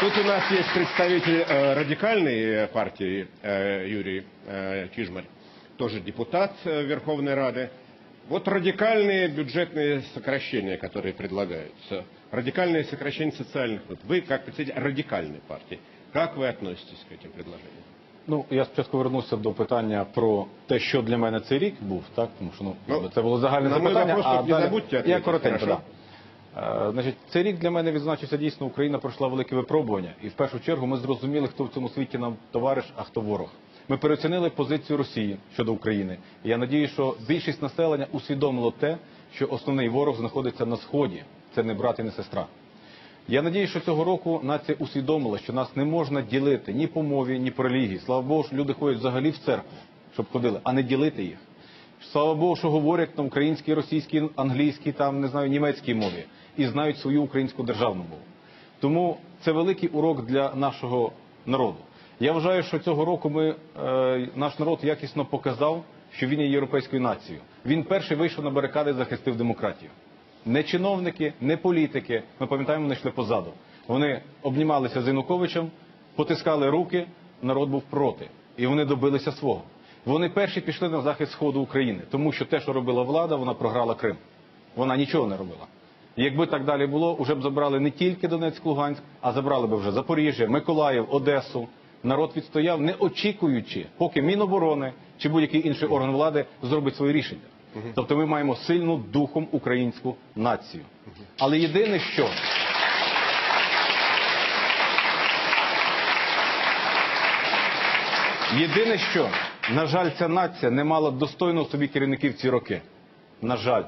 Тут у нас есть представитель э, радикальной партии э, Юрий э, Чижмарь, тоже депутат э, Верховной Рады. Вот радикальные бюджетные сокращения, которые предлагаются, радикальные сокращения социальных выплат. Вы, как представитель радикальной партии, как вы относитесь к этим предложениям? Ну, я спочатку вернуся до питання про те, що для мене цей рік був, так? Тому що ну, Ну, це було загальне на мой запитання. вопрос а тут не далі... забудьте Я ответить, коротенько, хорошо? да. Е, Значить, цей рік для мене відзначився дійсно Україна пройшла велике випробування. І в першу чергу ми зрозуміли, хто в цьому світі нам товариш, а хто ворог. Ми переоцінили позицію Росії щодо України. І я надію, що більшість населення усвідомило те, що основний ворог знаходиться на сході. Це не брат і не сестра. Я надію, що цього року нація усвідомила, що нас не можна ділити ні по мові, ні по релігії. Слава Богу, що люди ходять взагалі в церкву, щоб ходили, а не ділити їх. Слава Богу, що говорять на українській, російській, англійській, там не знаю, німецькій мові і знають свою українську державну мову. Тому це великий урок для нашого народу. Я вважаю, що цього року ми, е, наш народ якісно показав, що він є європейською нацією. Він перший вийшов на барикади і захистив демократію. Не чиновники, не політики. Ми пам'ятаємо, вони йшли позаду. Вони обнімалися з Януковичем, потискали руки, народ був проти. І вони добилися свого. Вони перші пішли на захист сходу України, тому що те, що робила влада, вона програла Крим. Вона нічого не робила. Якби так далі було, вже б забрали не тільки Донецьк, Луганськ, а забрали б вже Запоріжжя, Миколаїв, Одесу. Народ відстояв, не очікуючи, поки Міноборони чи будь-який інший орган влади зробить свої рішення. Тобто ми маємо сильну духом українську націю. Але єдине, що єдине, що на жаль, ця нація не мала достойного собі керівників ці роки. На жаль.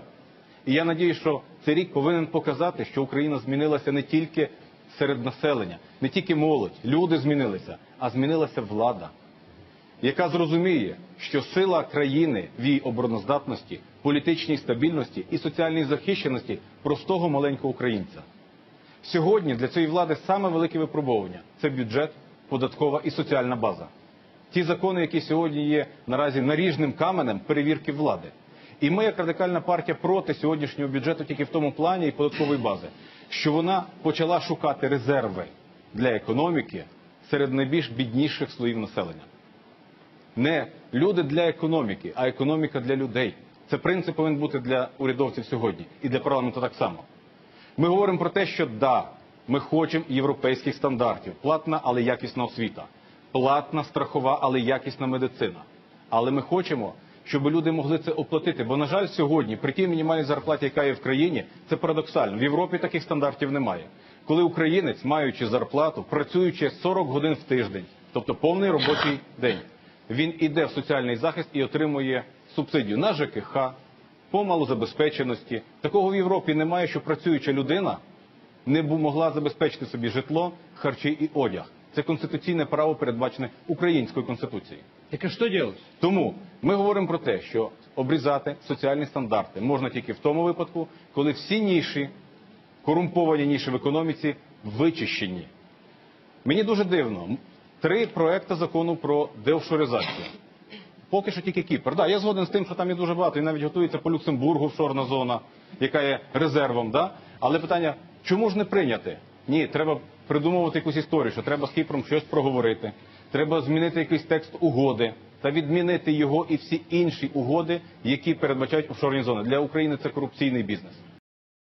І я надію, що цей рік повинен показати, що Україна змінилася не тільки серед населення, не тільки молодь, люди змінилися, а змінилася влада, яка зрозуміє, що сила країни в її обороноздатності, політичній стабільності і соціальній захищеності простого маленького українця. Сьогодні для цієї влади саме велике випробування це бюджет, податкова і соціальна база. Ті закони, які сьогодні є наразі наріжним каменем перевірки влади. І ми, як радикальна партія, проти сьогоднішнього бюджету тільки в тому плані і податкової бази, що вона почала шукати резерви для економіки серед найбільш бідніших слоїв населення. Не люди для економіки, а економіка для людей. Це принцип повинен бути для урядовців сьогодні і для парламенту так само. Ми говоримо про те, що да, ми хочемо європейських стандартів, платна, але якісна освіта, платна, страхова, але якісна медицина. Але ми хочемо, щоб люди могли це оплатити. Бо, на жаль, сьогодні, при тій мінімальній зарплаті, яка є в країні, це парадоксально. В Європі таких стандартів немає. Коли українець, маючи зарплату, працюючи 40 годин в тиждень, тобто повний робочий день, він іде в соціальний захист і отримує субсидію на ЖКХ, по малозабезпеченості. Такого в Європі немає, що працююча людина не могла забезпечити собі житло, харчі і одяг. Це конституційне право, передбачене українською конституцією. Так а что делать? Тому ми говоримо про те, що обрізати соціальні стандарти можна тільки в тому випадку, коли всі ніші, корумповані ніші в економіці вичищені. Мені дуже дивно. Три проекти закону про деофшоризацію. Поки що тільки Кіпр. Да, я згоден з тим, що там є дуже багато, і навіть готується по Люксембургу офшорна зона, яка є резервом. Да? Але питання, чому ж не прийняти? Ні, треба придумувати якусь історію, що треба з Кіпром щось проговорити. Треба змінити якийсь текст угоди та відмінити його і всі інші угоди, які передбачають офшорні зони. Для України це корупційний бізнес.